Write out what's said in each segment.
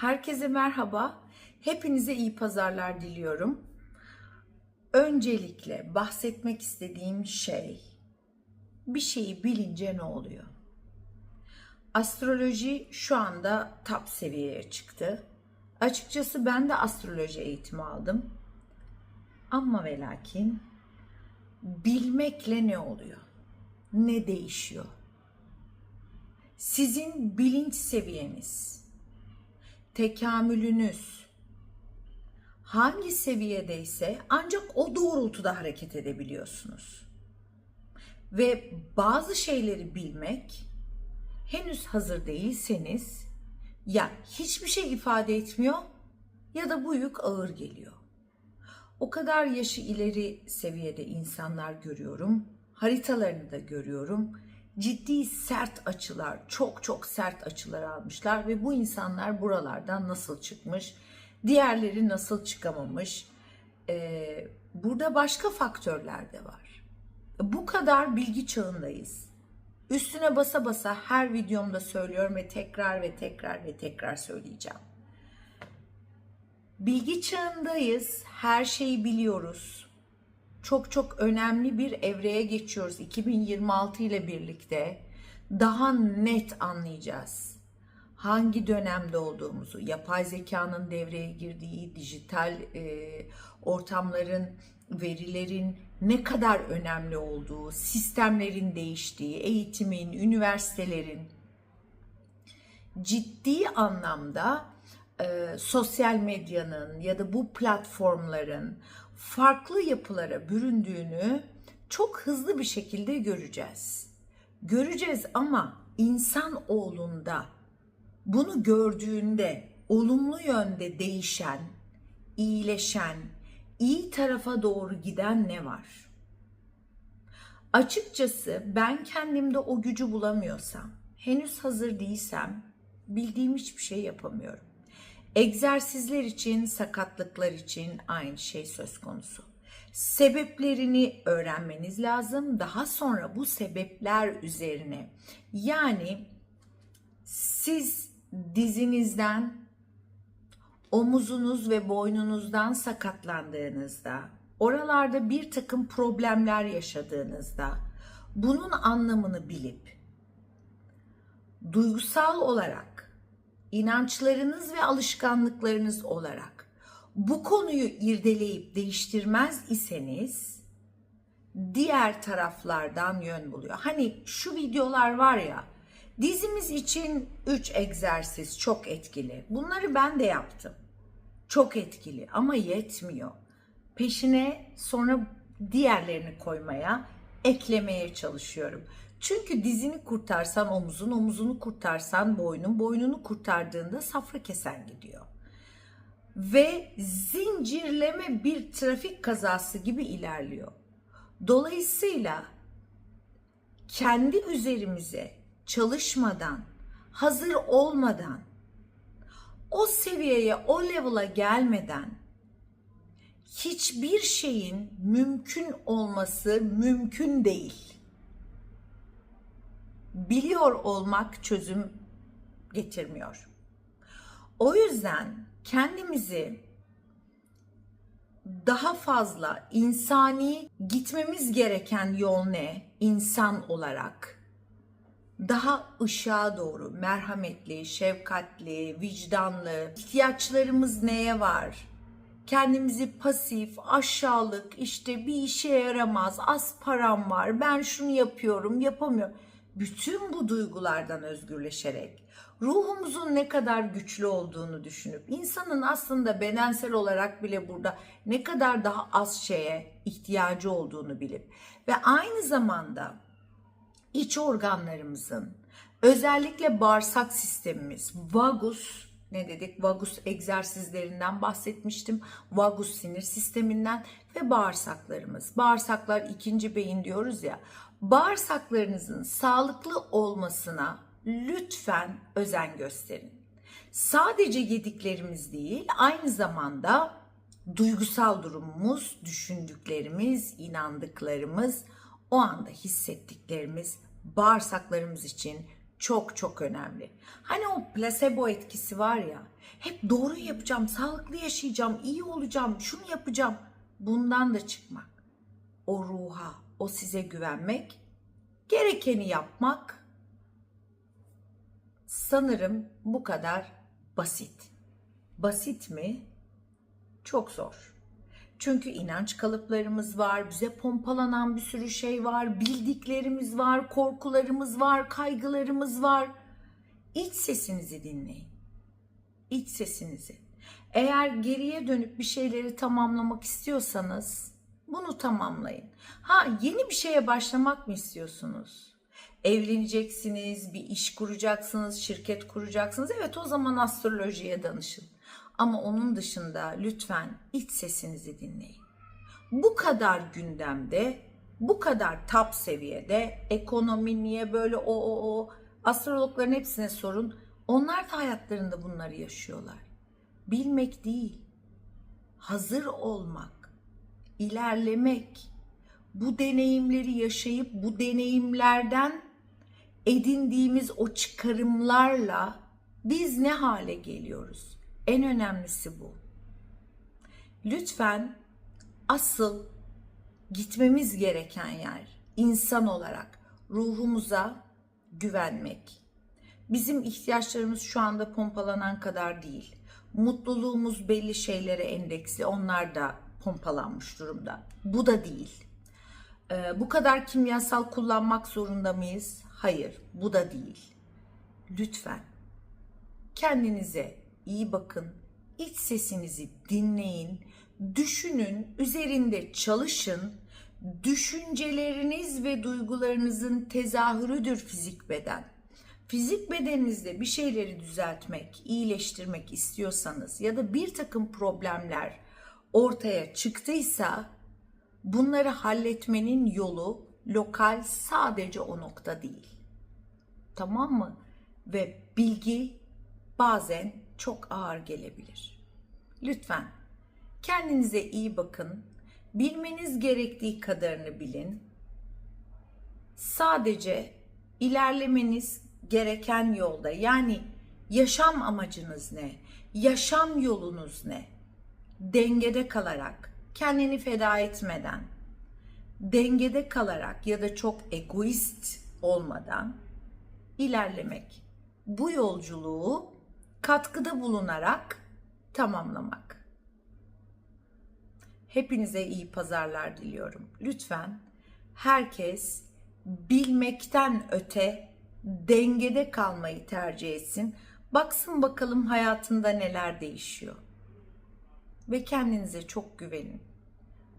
Herkese merhaba. Hepinize iyi pazarlar diliyorum. Öncelikle bahsetmek istediğim şey bir şeyi bilince ne oluyor? Astroloji şu anda top seviyeye çıktı. Açıkçası ben de astroloji eğitimi aldım. Ama ve lakin bilmekle ne oluyor? Ne değişiyor? Sizin bilinç seviyeniz, tekamülünüz hangi seviyedeyse ancak o doğrultuda hareket edebiliyorsunuz. Ve bazı şeyleri bilmek henüz hazır değilseniz ya hiçbir şey ifade etmiyor ya da bu yük ağır geliyor. O kadar yaşı ileri seviyede insanlar görüyorum. Haritalarını da görüyorum. Ciddi sert açılar, çok çok sert açılar almışlar ve bu insanlar buralardan nasıl çıkmış, diğerleri nasıl çıkamamış. Ee, burada başka faktörler de var. Bu kadar bilgi çağındayız. Üstüne basa basa her videomda söylüyorum ve tekrar ve tekrar ve tekrar söyleyeceğim. Bilgi çağındayız. Her şeyi biliyoruz. Çok çok önemli bir evreye geçiyoruz 2026 ile birlikte. Daha net anlayacağız. Hangi dönemde olduğumuzu, yapay zekanın devreye girdiği, dijital e, ortamların, verilerin ne kadar önemli olduğu, sistemlerin değiştiği, eğitimin, üniversitelerin ciddi anlamda e, sosyal medyanın ya da bu platformların farklı yapılara büründüğünü çok hızlı bir şekilde göreceğiz. Göreceğiz ama insan oğlunda bunu gördüğünde olumlu yönde değişen, iyileşen, iyi tarafa doğru giden ne var? Açıkçası ben kendimde o gücü bulamıyorsam, henüz hazır değilsem bildiğim hiçbir şey yapamıyorum. Egzersizler için, sakatlıklar için aynı şey söz konusu. Sebeplerini öğrenmeniz lazım. Daha sonra bu sebepler üzerine yani siz dizinizden, omuzunuz ve boynunuzdan sakatlandığınızda, oralarda bir takım problemler yaşadığınızda bunun anlamını bilip duygusal olarak inançlarınız ve alışkanlıklarınız olarak bu konuyu irdeleyip değiştirmez iseniz diğer taraflardan yön buluyor. Hani şu videolar var ya dizimiz için 3 egzersiz çok etkili. Bunları ben de yaptım. Çok etkili ama yetmiyor. Peşine sonra diğerlerini koymaya, eklemeye çalışıyorum. Çünkü dizini kurtarsan omuzun, omuzunu kurtarsan boynun, boynunu kurtardığında safra kesen gidiyor. Ve zincirleme bir trafik kazası gibi ilerliyor. Dolayısıyla kendi üzerimize çalışmadan, hazır olmadan, o seviyeye, o level'a gelmeden hiçbir şeyin mümkün olması mümkün değil biliyor olmak çözüm getirmiyor. O yüzden kendimizi daha fazla insani gitmemiz gereken yol ne insan olarak? Daha ışığa doğru merhametli, şefkatli, vicdanlı, ihtiyaçlarımız neye var? Kendimizi pasif, aşağılık, işte bir işe yaramaz, az param var, ben şunu yapıyorum, yapamıyorum bütün bu duygulardan özgürleşerek ruhumuzun ne kadar güçlü olduğunu düşünüp insanın aslında bedensel olarak bile burada ne kadar daha az şeye ihtiyacı olduğunu bilip ve aynı zamanda iç organlarımızın özellikle bağırsak sistemimiz vagus ne dedik? Vagus egzersizlerinden bahsetmiştim. Vagus sinir sisteminden ve bağırsaklarımız. Bağırsaklar ikinci beyin diyoruz ya. Bağırsaklarınızın sağlıklı olmasına lütfen özen gösterin. Sadece yediklerimiz değil, aynı zamanda duygusal durumumuz, düşündüklerimiz, inandıklarımız, o anda hissettiklerimiz bağırsaklarımız için çok çok önemli. Hani o placebo etkisi var ya, hep doğru yapacağım, sağlıklı yaşayacağım, iyi olacağım, şunu yapacağım. Bundan da çıkmak. O ruha, o size güvenmek, gerekeni yapmak sanırım bu kadar basit. Basit mi? Çok zor. Çünkü inanç kalıplarımız var, bize pompalanan bir sürü şey var, bildiklerimiz var, korkularımız var, kaygılarımız var. İç sesinizi dinleyin. İç sesinizi. Eğer geriye dönüp bir şeyleri tamamlamak istiyorsanız bunu tamamlayın. Ha yeni bir şeye başlamak mı istiyorsunuz? Evleneceksiniz, bir iş kuracaksınız, şirket kuracaksınız. Evet o zaman astrolojiye danışın. Ama onun dışında lütfen iç sesinizi dinleyin. Bu kadar gündemde, bu kadar top seviyede ekonomi niye böyle o o o astrologların hepsine sorun. Onlar da hayatlarında bunları yaşıyorlar. Bilmek değil, hazır olmak, ilerlemek, bu deneyimleri yaşayıp bu deneyimlerden edindiğimiz o çıkarımlarla biz ne hale geliyoruz? En önemlisi bu. Lütfen asıl gitmemiz gereken yer insan olarak ruhumuza güvenmek. Bizim ihtiyaçlarımız şu anda pompalanan kadar değil. Mutluluğumuz belli şeylere endeksli. Onlar da pompalanmış durumda. Bu da değil. Ee, bu kadar kimyasal kullanmak zorunda mıyız? Hayır, bu da değil. Lütfen kendinize iyi bakın. İç sesinizi dinleyin. Düşünün, üzerinde çalışın. Düşünceleriniz ve duygularınızın tezahürüdür fizik beden. Fizik bedeninizde bir şeyleri düzeltmek, iyileştirmek istiyorsanız ya da bir takım problemler ortaya çıktıysa bunları halletmenin yolu lokal sadece o nokta değil. Tamam mı? Ve bilgi bazen çok ağır gelebilir. Lütfen kendinize iyi bakın. Bilmeniz gerektiği kadarını bilin. Sadece ilerlemeniz gereken yolda yani yaşam amacınız ne? Yaşam yolunuz ne? Dengede kalarak, kendini feda etmeden, dengede kalarak ya da çok egoist olmadan ilerlemek. Bu yolculuğu katkıda bulunarak tamamlamak. Hepinize iyi pazarlar diliyorum. Lütfen herkes bilmekten öte dengede kalmayı tercih etsin. Baksın bakalım hayatında neler değişiyor. Ve kendinize çok güvenin.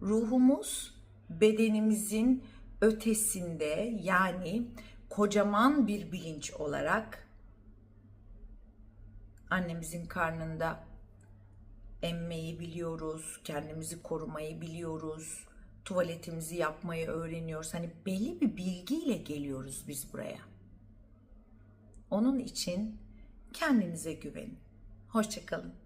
Ruhumuz bedenimizin ötesinde yani kocaman bir bilinç olarak annemizin karnında emmeyi biliyoruz, kendimizi korumayı biliyoruz, tuvaletimizi yapmayı öğreniyoruz. Hani belli bir bilgiyle geliyoruz biz buraya. Onun için kendinize güvenin. Hoşçakalın.